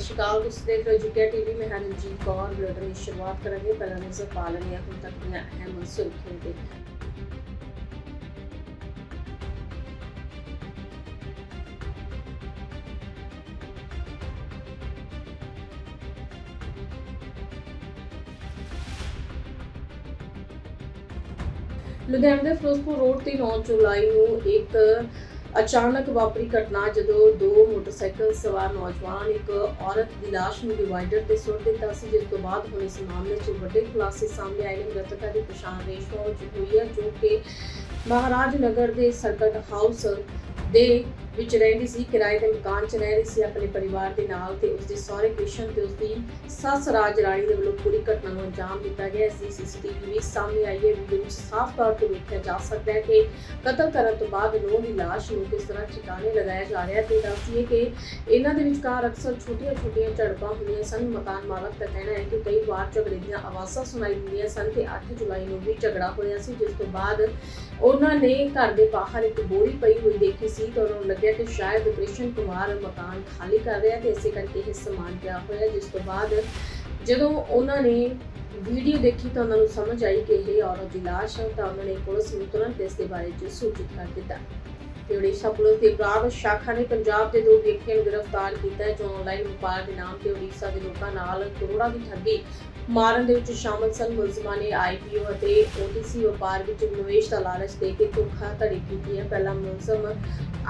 ਸ਼੍ਰੀ ਅਕਾਲ, ਤੁਸੀਂ ਦੇਖ ਰਹੇ ਹੋ ਟੀਵੀ। ਮੈਂ ਹਾਂ ਕੌਰ ਬੁਲੇਟਿਨ ਦੀ ਸ਼ੁਰੂਆਤ ਕਰਾਂਗੇ। ਪਹਿਲਾਂ ਨਜ਼ਰ ਪਾ ਲੈਂਦੇ ਹਾਂ, ਹੁਣ ਤੱਕ ਦੀਆਂ ਅਹਿਮ ਸੁਰਖੀਆਂ ਤੇ। ਲੁਧਿਆਣਾ ਦੇ ਫਿਰੋਜ਼ਪੁਰ ਰੋਡ ਤੇ 9 ਜੁਲਾਈ ਨੂੰ ਇੱਕ ਅਚਾਨਕ ਵਾਪਰੀ ਘਟਨਾ ਜਦੋਂ ਦੋ ਮੋਟਰਸਾਈਕਲ ਸਵਾਰ ਨੌਜਵਾਨ, ਇੱਕ ਔਰਤ ਦੀ ਲਾਸ਼ ਨੂੰ ਡਿਵਾਈਡਰ ਤੇ ਸੁੱਟ ਦਿੱਤਾ ਸੀ, ਜਿਸ ਤੋਂ ਬਾਅਦ ਹੁਣ ਇਸ ਮਾਮਲੇ 'ਚ ਵੱਡੇ ਖੁਲਾਸੇ ਸਾਹਮਣੇ ਆਏ ਨੇ। ਮ੍ਰਿਤਕਾ ਦੀ ਪਛਾਣ ਰੇਸ਼ਮਾ ਹੋਈ ਹੈ, ਜੋ ਕਿ ਮਹਾਰਾਜ ਨਗਰ ਦੇ ਸਰਕਟ ਹਾਊਸ ਦੇ ਵਿੱਚ ਰਹਿੰਦੀ ਸੀ, ਕਿਰਾਏ ਦੇ ਮਕਾਨ 'ਚ ਰਹਿ ਰਹੀ ਸੀ ਆਪਣੇ ਪਰਿਵਾਰ ਦੇ ਨਾਲ ਤੇ ਉਸਦੇ ਸਹੁਰੇ ਕ੍ਰਿਸ਼ਨ ਤੇ ਉਸਦੀ ਸੱਸ ਰਾਜ ਰਾਣੀ ਦੇ ਵੱਲੋਂ ਪੂਰੀ ਘਟਨਾ ਨੂੰ ਅੰਜਾਮ ਦਿੱਤਾ ਗਿਆ। ਇਸ ਦੀ ਸੀਸੀਟੀਵੀ ਵੀ ਸਾਹਮਣੇ ਆਈ ਹੈ। ਵੀਡੀਓ ਵਿੱਚ ਸਾਫ਼ ਤੌਰ ਤੇ ਵੇਖਿਆ ਜਾ ਸਕਦਾ ਹੈ ਕਿ ਕਤਲ ਕਰਨ ਤੋਂ ਬਾਅਦ ਨੂੰਹ ਦੀ ਲਾਸ਼ ਨੂੰ ਕਿਸ ਤਰ੍ਹਾਂ ਠਿਕਾਣੇ ਲਗਾਇਆ ਜਾ ਰਿਹਾ ਹੈ ਤੇ ਦੱਸੀਏ ਕਿ ਇਹਨਾਂ ਦੇ ਵਿਚਕਾਰ ਅਕਸਰ ਛੋਟੀਆਂ-ਛੋਟੀਆਂ ਝੜਪਾਂ ਹੁੰਦੀਆਂ ਸਨ। ਮਕਾਨ ਮਾਲਕ ਦਾ ਕਹਿਣਾ ਹੈ ਕਿ ਕਈ ਵਾਰ ਝਗੜੇ ਦੀਆਂ ਆਵਾਜ਼ਾਂ ਸੁਣਾਈ ਦਿੰਦੀਆਂ ਸਨ ਤੇ 8 ਜੁਲਾਈ ਨੂੰ ਵੀ ਝਗੜਾ ਹੋਇਆ ਸੀ, ਜਿਸ ਤੋਂ ਬਾਅਦ ਉਹਨਾਂ ਨੇ ਘਰ ਦੇ ਬਾਹਰ ਇੱਕ ਬੋਰੀ ਪਈ ਹੋਈ ਦੇਖੀ ਸੀ ਤਾਂ ਉਹਨਾਂ ਨੂੰ ਲੱਗਿਆ ਕਿ ਸ਼ਾਇਦ ਕ੍ਰਿਸ਼ਨ ਕੁਮਾਰ ਮਕਾਨ ਖਾਲੀ ਕਰ ਰਿਹਾ ਤੇ ਇਸੇ ਕਰਕੇ ਇਹ ਸਮਾਨ ਪਿਆ ਹੋਇਆ ਜਿਸ ਤੋਂ ਬਾਅਦ ਜਦੋਂ ਉਹਨਾਂ ਨੇ ਵੀਡੀਓ ਦੇਖੀ ਤਾਂ ਉਹਨਾਂ ਨੂੰ ਸਮਝ ਆਈ ਕਿ ਇਹ ਔਰਤ ਦੀ ਲਾਸ਼ ਹੈ ਤਾਂ ਉਹਨਾਂ ਨੇ ਪੁਲਿਸ ਨੂੰ ਤੁਰੰਤ ਇਸ ਦੇ ਬਾਰੇ 'ਚ ਸੂਚਿਤ ਕਰ ਦਿੱਤਾ। ਤੇ ਉੜੀਸਾ ਪੁਲਿਸ ਦੀ ਅਪਰਾਧ ਸ਼ਾਖਾ ਨੇ ਪੰਜਾਬ ਦੇ ਦੋ ਵਿਅਕਤੀਆਂ ਨੂੰ ਗ੍ਰਿਫਤਾਰ ਕੀਤਾ ਹੈ, ਜੋ ਆਨਲਾਈਨ ਵਪਾਰ ਦੇ ਨਾਮ ਤੇ ਉੜੀਸਾ ਦੇ ਲੋਕਾਂ ਨਾਲ ਕਰੋੜਾਂ ਦੀ ਠੱਗੀ ਮਾਰਨ ਦੇ ਵਿੱਚ ਸ਼ਾਮਲ ਸਨ। ਮੁਲਜ਼ਮਾਂ ਨੇ ਆਈਪੀਓ ਅਤੇ ਓਟੀਸੀ ਵਪਾਰ ਵਿੱਚ ਨਿਵੇਸ਼ ਦਾ ਲਾਲਚ ਦੇ ਕੇ ਧੋਖਾ ਧੜੀ ਕੀਤੀ ਹੈ। ਪਹਿਲਾ ਮੁਲਜ਼ਮ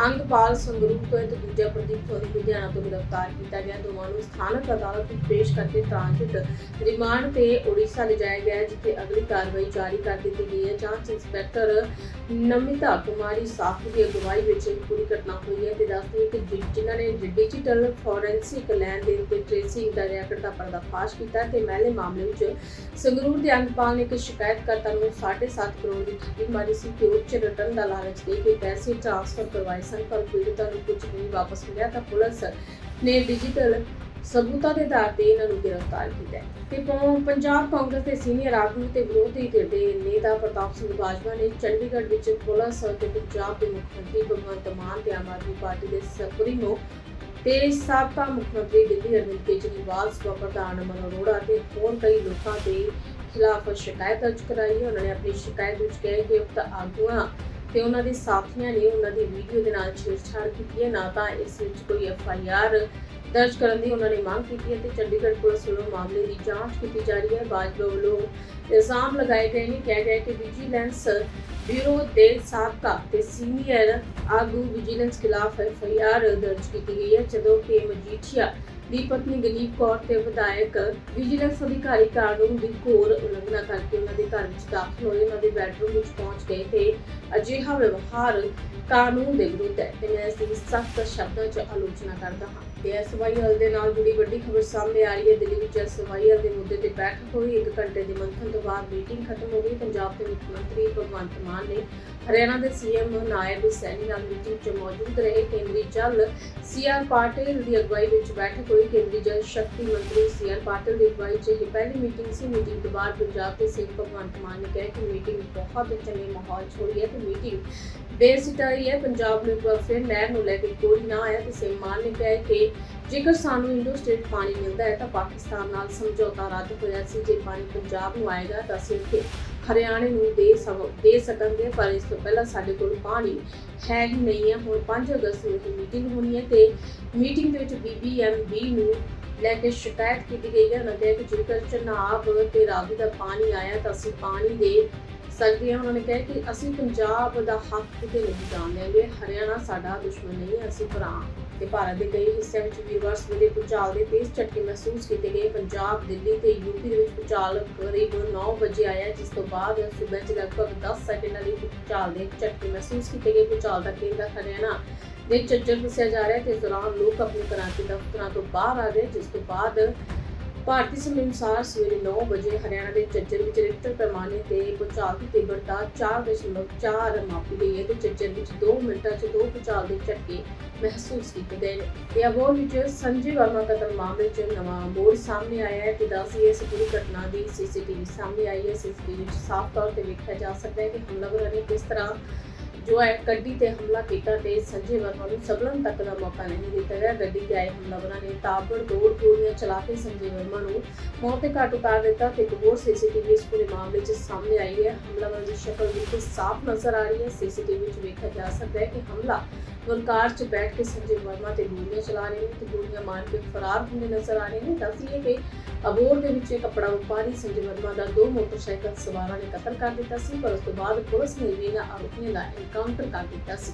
ਅੰਗਪਾਲ ਸੰਗਰੂਪ ਤੋਂ ਹੈ ਤੇ ਦੂਜਾ ਪ੍ਰਦੀਪ ਸੋਨੀ ਲੁਧਿਆਣਾ ਤੋਂ ਗ੍ਰਿਫਤਾਰ ਕੀਤਾ ਗਿਆ। ਦੋਵਾਂ ਨੂੰ ਸਥਾਨਕ ਅਦਾਲਤ ਵਿੱਚ ਪੇਸ਼ ਕਰਕੇ ਟ੍ਰਾਂਜ਼ਿਟ ਰਿਮਾਂਡ ਤੇ ਉੜੀਸਾ ਲਿਜਾਇਆ ਗਿਆ, ਜਿੱਥੇ ਅਗਲੀ ਕਾਰਵਾਈ ਜਾਰੀ ਕਰ ਦਿੱਤੀ ਗਈ ਹੈ। ਜਾਂਚ ਇੰਸਪੈਕਟਰ ਨਮਿਤਾ ਕੁਮਾਰੀ ਸਾਖੂ ਦੀ ਅਗਵਾਈ ਵਿੱਚ ਇਹ ਪੂਰੀ ਘਟਨਾ ਹੋਈ ਹੈ ਤੇ ਦੱਸਦੀ ਹੈ ਕਿ ਜਿ- ਜਿਨ੍ਹਾਂ ਨੇ ਡਿਜੀਟਲ ਫੋਰੈਂਸਿਕ ਲੈਣ ਦੇਣ ਤੇ ਟ੍ਰੇਸਿੰਗ ਦਾ ਰੈਕਟ ਦਾ ਪਰਦਾਫਾਸ਼ ਕੀਤਾ ਤੇ ਮਹਿਲੇ ਮਾਮਲੇ ਵਿੱਚ ਸੰਗਰੂਰ ਦੇ ਅੰਗਪਾਲ ਨੇ ਇੱਕ ਸ਼ਿਕਾਇਤਕਰਤਾ ਨੂੰ 7.5 ਕਰੋੜ ਦੀ ਠੱਗੀ ਮਾਰੀ ਸੀ ਕਿ ਉੱਚ ਰਿਟਰਨ ਦਾ ਲਾਲਚ ਦੇ ਕੇ ਪੈਸੇ ਟ੍ਰਾਂਸਫਰ ਕਰਵਾਏ ਸਨ, ਪਰ ਪੀੜਤਾ ਨੂੰ ਕੁਝ ਨਹੀਂ ਵਾਪਸ ਮਿਲਿਆ ਤਾਂ ਪੁਲਿਸ ਨੇ ਡਿਜੀਟਲ ਸਬੂਤਾਂ ਦੇ ਆਧਾਰ ਤੇ ਇਹਨਾਂ ਨੂੰ ਗ੍ਰਿਫਤਾਰ ਕੀਤਾ ਤੇ ਪੰਜਾਬ ਕਾਂਗਰਸ ਦੇ ਸੀਨੀਅਰ ਆਗੂ ਤੇ ਵਿਰੋਧੀ ਧਿਰ ਦੇ ਨੇਤਾ ਪ੍ਰਤਾਪ ਸਿੰਘ ਬਾਜਵਾ ਨੇ ਚੰਡੀਗੜ੍ਹ ਵਿੱਚ ਪੁਲਿਸ ਅਤੇ ਪੰਜਾਬ ਦੇ ਮੁੱਖ ਮੰਤਰੀ ਭਗਵੰਤ ਮਾਨ ਤੇ ਆਮ ਆਦਮੀ ਪਾਰਟੀ ਦੇ ਸੁਪਰੀਮੋ ਤੇ ਸਾਬਕਾ ਮੁੱਖ ਮੰਤਰੀ ਦਿੱਲੀ ਅਰਵਿੰਦ ਕੇਜਰੀਵਾਲ ਸਭਾ ਪ੍ਰਧਾਨ ਅਮਨ ਅਰੋੜਾ ਤੇ ਹੋਰ ਕਈ ਲੋਕਾਂ ਦੇ ਖਿਲਾਫ ਸ਼ਿਕਾਇਤ ਦਰਜ ਕਰਾਈ ਹੈ। ਉਹਨਾਂ ਨੇ ਆਪਣੀ ਸ਼ਿਕਾਇਤ ਵਿੱਚ ਕਿਹਾ ਕਿ ਉਕਤ ਆਗੂਆਂ ਤੇ ਉਹਨਾਂ ਦੇ ਸਾਥੀਆਂ ਨੇ ਉਹਨਾਂ ਦੀ ਵੀਡੀਓ ਦੇ ਨਾਲ ਛੇੜਛਾੜ ਕੀਤੀ ਹੈ। ਨਾ ਤਾਂ ਇਸ ਵਿੱਚ ਕੋਈ ਐਫ ਆਈ ਆਰ ਦਰਜ ਕਰਨ ਦੀ ਉਹਨਾਂ ਨੇ ਮੰਗ ਕੀਤੀ ਹੈ ਤੇ ਚੰਡੀਗੜ੍ਹ ਪੁਲਿਸ ਵੱਲੋਂ ਮਾਮਲੇ ਦੀ ਜਾਂਚ ਕੀਤੀ ਜਾ ਰਹੀ ਹੈ। ਬਾਜਵਾ ਵੱਲੋਂ ਇਲਜ਼ਾਮ ਲਗਾਏ ਗਏ ਨੇ। ਕਿਹਾ ਗਿਆ ਕਿ ਵਿਜੀਲੈਂਸ ਬਿਊਰੋ ਦੇ ਸਾਬਕਾ ਤੇ ਸੀਨੀਅਰ ਆਗੂ ਵਿਜੀਲੈਂਸ ਖਿਲਾਫ ਐਫ ਆਈ ਆਰ ਦਰਜ ਕੀਤੀ ਗਈ ਹੈ। ਜਦੋਂ ਕਿ ਮਜੀਠੀਆ ਦੀ ਪਤਨੀ ਗਨੀਪ ਕੌਰ ਤੇ ਵਿਧਾਇਕ, ਵਿਜੀਲੈਂਸ ਅਧਿਕਾਰੀ ਕਾਨੂੰਨ ਦੀ ਘੋਰ ਉਲੰਘਣਾ ਕਰਕੇ ਉਹਨਾਂ ਦੇ ਘਰ ਵਿੱਚ ਦਾਖਲ ਹੋਏ। ਉਹਨਾਂ ਦੇ ਬੈਡਰੂਮ ਵਿੱਚ ਪਹੁੰਚ ਗਏ ਤੇ ਅਜਿਹਾ ਵਿਵਹਾਰ ਕਾਨੂੰਨ ਦੇ ਵਿਰੁੱਧ ਹੈ। ਤੇ ਮੈਂ ਇਸ ਦੀ ਸਖਤ ਸ਼ਬਦਾਂ 'ਚ ਆਲੋਚਨਾ ਕਰਦਾ ਹਾਂ। ਤੇ ਐਸਵਾਈਐਲ ਦੇ ਨਾਲ ਜੁੜੀ ਵੱਡੀ ਖਬਰ ਸਾਹਮਣੇ ਆ ਰਹੀ ਹੈ। ਦਿੱਲੀ ਵਿੱਚ ਐਸਵਾਈਐਲ ਦੇ ਮੁੱਦੇ ਤੇ ਬੈਠਕ ਹੋਈ। ਇੱਕ ਘੰਟੇ ਦੀ ਮੰਥਨ ਤੋਂ ਬਾਅਦ ਮੀਟਿੰਗ ਖਤਮ ਹੋ ਗਈ। ਪੰਜਾਬ ਦੇ ਮੁੱਖ ਮੰਤਰੀ ਭਗਵੰਤ ਮਾਨ ਨੇ ਹਰਿਆਣਾ ਦੇ ਸੀਐਮ ਨਾਇਬ ਸੈਣੀ ਨਾਲ ਮੀਟਿੰਗ 'ਚ ਮੌਜੂਦ ਰਹੇ। ਕੇਂਦਰੀ ਜਲ ਸੀਆਰ ਪਾਟਿਲ ਦੀ ਅਗਵਾਈ ਵਿੱਚ ਬੈਠਕ ਹੋਈ। ਕੇਂਦਰੀ ਜਲ ਸ਼ਕਤੀ ਮੰਤਰੀ ਸੀਆਰ ਪਾਟਿਲ ਦੀ ਅਗਵਾਈ 'ਚ ਇਹ ਪਹਿਲੀ ਮੀਟਿੰਗ ਸੀ। ਮੀਟਿੰਗ ਤੋਂ ਬਾਅਦ ਪੰਜਾਬ ਦੇ ਸੀਐਮ ਭਗਵੰਤ ਮਾਨ ਨੇ ਕਿਹਾ ਕਿ ਮੀਟਿੰਗ ਬਹੁਤ ਚੰਗੇ ਮਾਹੌਲ 'ਚ ਹੋਈ ਹੈ ਤੇ ਮੀਟਿੰਗ ਬੇਸਿੱਟਾ ਹੈ। ਪੰਜਾਬ ਨੂੰ ਇੱਕ ਵਾਰ ਫਿਰ ਨਹਿਰ ਨੂੰ ਲੈ ਕੇ ਕੋਈ ਨਾ ਆਇਆ ਤੇ ਸੀਐਮ ਮਾਨ ਨੇ ਕਿਹਾ ਕਿ ਜੇਕਰ ਸਾਨੂੰ ਇੰਡੋ ਸਟੇਟ ਪਾਣੀ ਮਿਲਦਾ ਹੈ ਤਾਂ ਪਾਕਿਸਤਾਨ ਨਾਲ ਸਮਝੌਤਾ ਰੱਦ ਹੋਇਆ ਸੀ। ਜੇ ਪਾਣੀ ਪੰਜਾਬ ਨੂੰ ਆਏਗਾ ਤਾਂ ਅਸੀਂ ਇੱਥੇ ਹਰਿਆਣੇ ਨੂੰ ਦੇ ਸਕ, ਦੇ ਸਕਣਗੇ, ਪਰ ਇਸ ਤੋਂ ਪਹਿਲਾਂ ਸਾਡੇ ਕੋਲ ਪਾਣੀ ਹੈ ਹੀ ਨਹੀਂ ਹੈ। ਹੁਣ 5 ਅਗਸਤ ਨੂੰ ਇਹ ਮੀਟਿੰਗ ਹੋਣੀ ਹੈ ਤੇ ਮੀਟਿੰਗ ਦੇ ਵਿੱਚ ਬੀਬੀਐਮਬੀ ਨੂੰ ਲੈ ਕੇ ਸ਼ਿਕਾਇਤ ਕੀਤੀ ਗਈ ਹੈ। ਉਹਨਾਂ ਕਿਹਾ ਕਿ ਜੇਕਰ ਚਨਾਬ ਤੇ ਰਾਵੀ ਦਾ ਪਾਣੀ ਆਇਆ ਤਾਂ ਅਸੀਂ ਪਾਣੀ ਦੇ ਸਕਦੇ ਹਾਂ। ਉਹਨਾਂ ਨੇ ਕਿਹਾ ਕਿ ਅਸੀਂ ਪੰਜਾਬ ਦਾ ਹੱਕ ਕਿਤੇ ਨਹੀਂ ਜਾਣ ਦਿਆਂਗੇ ਹਰਿਆਣਾ ਸਾਡਾ ਦੁਸ਼ਮਣ ਨਹੀਂ ਹੈ, ਅਸੀਂ ਭਰਾ ਤੇ ਭਾਰਤ ਦੇ ਕਈ ਹਿੱਸਿਆਂ ਵਿੱਚ ਵੀਰਵਾਰ ਸਵੇਰੇ ਭੂਚਾਲ ਦੇ ਤੇਜ਼ ਝਟਕੇ ਮਹਿਸੂਸ ਕੀਤੇ ਗਏ। ਪੰਜਾਬ, ਦਿੱਲੀ ਤੇ ਯੂਪੀ ਦੇ ਵਿੱਚ ਭੂਚਾਲ ਕਰੀਬ 9 ਵਜੇ ਆਇਆ, ਜਿਸ ਤੋਂ ਬਾਅਦ ਸੂਬੇ 'ਚ ਲਗਭਗ 10 ਸੈਕਿੰਡਾਂ ਲਈ ਭੂਚਾਲ ਦੇ ਝਟਕੇ ਮਹਿਸੂਸ ਕੀਤੇ ਗਏ। ਭੂਚਾਲ ਦਾ ਕੇਂਦਰ ਹਰਿਆਣਾ ਦੇ ਚੱਜਰ ਦੱਸਿਆ ਜਾ ਰਿਹਾ ਹੈ, ਤੇ ਇਸ ਦੌਰਾਨ ਲੋਕ ਆਪਣੇ ਘਰਾਂ ਦੇ ਦਫ਼ਤਰਾਂ ਤੋਂ ਬਾਹਰ ਆ ਗਏ, ਜਿਸ ਤੋਂ ਬਾਅਦ ਭਾਰਤੀ ਸਮੇਂ ਅਨੁਸਾਰ ਸਵੇਰੇ 9 ਵਜੇ ਹਰਿਆਣਾ ਦੇ ਚੱਜਰ ਵਿੱਚ ਰਿਕਟਰ ਪੈਮਾਨੇ ਤੇ ਭੂਚਾਲ ਦੀ ਤੀਬਰਤਾ 4.4 ਮਾਪੀ ਗਈ ਹੈ ਤੇ ਚੱਜਰ ਵਿੱਚ 2 ਮਿੰਟਾਂ 'ਚ ਦੋ ਭੂਚਾਲ ਦੇ ਝਟਕੇ ਮਹਿਸੂਸ ਕੀਤੇ ਗਏ ਨੇ। ਤੇ ਅਬੋਰ ਵਿੱਚ ਸੰਜੇ ਵਰਮਾ ਕਤਲ ਮਾਮਲੇ 'ਚ ਨਵਾਂ ਮੋੜ ਸਾਹਮਣੇ ਆਇਆ ਹੈ ਤੇ ਦੱਸੀਏ ਇਸ ਪੂਰੀ ਘਟਨਾ ਦੀ ਸੀਸੀਟੀਵੀ ਸਾਹਮਣੇ ਆਈ ਹੈ। ਸੀਸੀਟੀਵੀ ਵਿੱਚ ਸਾਫ਼ ਤੌਰ ਤੇ ਵੇਖਿਆ ਜਾ ਸਕਦਾ ਹੈ ਕਿ ਹਮਲਾਵਰਾਂ ਨੇ ਕਿਸ ਤਰ੍ਹਾਂ ਜੋ ਹੈ ਗੱਡੀ ਤੇ ਹਮਲਾ ਕੀਤਾ ਤੇ ਸੰਜੇ ਵਰਮਾ ਨੂੰ ਸਬਲਨ ਤੱਕ ਦਾ ਮੌਕਾ ਨਹੀਂ ਦਿੱਤਾ ਗਿਆ। ਗੱਡੀ ਤੇ ਆਏ ਹਮਲਾਵਰਾਂ ਨੇ ਤਾਬੜ ਤੋੜ ਗੋਲੀਆਂ ਚਲਾ ਕੇ ਸੰਜੇ ਵਰਮਾ ਨੂੰ ਮੌਤ ਦੇ ਘਾਟ ਉਤਾਰ ਦਿੱਤਾ ਤੇ ਇੱਕ ਹੋਰ ਸੀਸੀਟੀਵੀ ਇਸ ਪੂਰੇ ਮਾਮਲੇ 'ਚ ਸਾਹਮਣੇ ਆਈ ਹੈ। ਹਮਲਾਵਰ ਦੀ ਸ਼ਕਲ ਬਿਲਕੁਲ ਸਾਫ਼ ਨਜ਼ਰ ਆ ਰਹੀ ਹੈ। ਸੀਸੀਟੀਵੀ 'ਚ ਵੇਖਿਆ ਜਾ ਸਕਦਾ ਹੈ ਕਿ ਹਮਲਾ ਕਾਰ 'ਚ ਬੈਠ ਕੇ ਸੰਜੇ ਵਰਮਾ ਤੇ ਗੋਲੀਆਂ ਚਲਾ ਰਹੇ ਨੇ ਤੇ ਗੋਲੀਆਂ ਮਾਰ ਕੇ ਫਰਾਰ ਹੁੰਦੇ ਨਜ਼ਰ ਆ ਰਹੇ ਨੇ। ਦੱਸੀਏ ਕਿ ਅਬੋਰ ਦੇ ਵਿੱਚ ਕੱਪੜਾ ਵਪਾਰੀ ਸੰਜੇ ਵਰਮਾ ਦਾ ਦੋ ਮੋਟਰਸਾਈਕਲ ਸਵਾਰਾਂ ਨੇ ਕਤਲ ਕਰ ਦਿੱਤਾ ਸੀ, ਪਰ ਉਸ ਤੋਂ ਬਾਅਦ ਪੁਲਿਸ ਨੇ ਵੀ ਇਹਨਾਂ ਆਰੋਪੀਆਂ ਦਾ ਐਨਕਾਊਂਟਰ ਕਰ ਦਿੱਤਾ ਸੀ।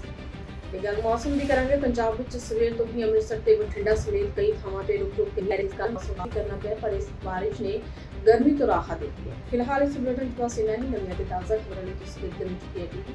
ਤੇ ਗੱਲ ਮੌਸਮ ਦੀ ਕਰਾਂਗੇ, ਪੰਜਾਬ ਵਿੱਚ ਸਵੇਰ ਤੋਂ ਹੀ ਅੰਮ੍ਰਿਤਸਰ ਤੇ ਬਠਿੰਡਾ ਸਮੇਤ ਕਈ ਥਾਵਾਂ ਤੇ ਰੁਕ ਰੁਕ ਕੇ ਬਾਰਿਸ਼ ਦਾ ਮੌਸਮ ਕਰਨਾ ਪਿਆ, ਪਰ ਇਸ ਬਾਰਿਸ਼ ਨੇ ਗਰਮੀ ਤੋਂ ਰਾਹਤ ਦਿੱਤੀ ਹੈ। ਫਿਲਹਾਲ ਇਸ ਬੁਲੇਟਿਨ ਤੋਂ ਬਸ ਇੰਨਾ ਹੀ। ਨਵੀਆਂ ਤੇ ਤਾਜ਼ਾ ਖਬਰਾਂ ਲਈ ਤੁਸੀਂ ਦੇਖਦੇ ਰਹੋ ਚੁੱਕੇ ਟੀਵੀ